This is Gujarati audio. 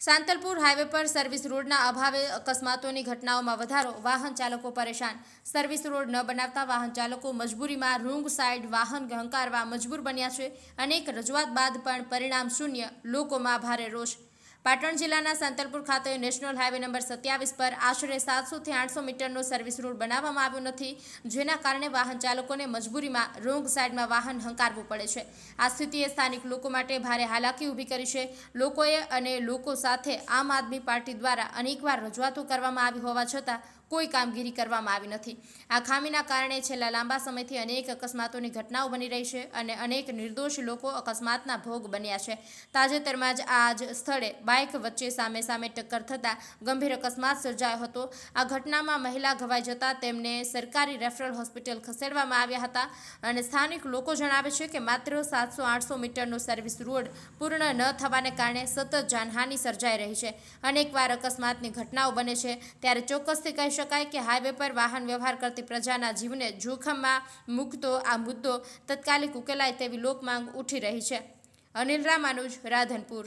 સાંતલપુર હાઈવે પર સર્વિસ રોડના અભાવે અકસ્માતોની ઘટનાઓમાં વધારો, વાહન ચાલકો પરેશાન. સર્વિસ રોડ ન બનાવતા વાહન ચાલકો મજબૂરીમાં રોંગ સાઇડ વાહન હંકારવા મજબૂર બન્યા છે. અનેક રજૂઆત બાદ પણ પરિણામ શૂન્ય. લોકોમાં ભારે રોષ. પાટણ જિલ્લાના સાંતલપુર ખાતે નેશનલ હાઈવે નંબર સત્યાવીસ પર આશરે સાતસોથી આઠસો મીટરનો સર્વિસ રોડ બનાવવામાં આવ્યો નથી, જેના કારણે વાહન ચાલકોને મજબૂરીમાં રોંગ સાઈડમાં વાહન હંકારવું પડે છે. આ સ્થિતિએ સ્થાનિક લોકો માટે ભારે હાલાકી ઊભી કરી છે. લોકોએ અને લોકો સાથે આમ આદમી પાર્ટી દ્વારા અનેકવાર રજૂઆતો કરવામાં આવી હોવા છતાં કોઈ કામગીરી કરવામાં આવી નથી. આ ખામીના કારણે છેલ્લા લાંબા સમયથી અનેક અકસ્માતોની ઘટનાઓ બની રહી છે અને અનેક નિર્દોષ લોકો અકસ્માતના ભોગ બન્યા છે. તાજેતરમાં જ આ સ્થળે બાઇક વચ્ચે સામે સામે ટક્કર થતાં ગંભીર અકસ્માત સર્જાયો હતો. આ ઘટનામાં મહિલા ઘવાઈ જતાં તેમને સરકારી રેફરલ હોસ્પિટલ ખસેડવામાં આવ્યા હતા અને સ્થાનિક લોકો જણાવે છે કે માત્ર સાતસો આઠસો મીટરનો સર્વિસ રોડ પૂર્ણ ન થવાને કારણે સતત જાનહાનિ સર્જાઈ રહી છે. અનેકવાર અકસ્માતની ઘટનાઓ બને છે. ત્યારે ચોક્કસથી કહી શકાય કે હાઈવે પર વાહન વ્યવહાર કરતી પ્રજાના જીવને જોખમમાં મૂકતો આ મુદ્દો તત્કાલિક ઉકેલાય તેવી લોકમાંગ ઉઠી રહી છે. અનિલ રામાનુજ રાધનપુર.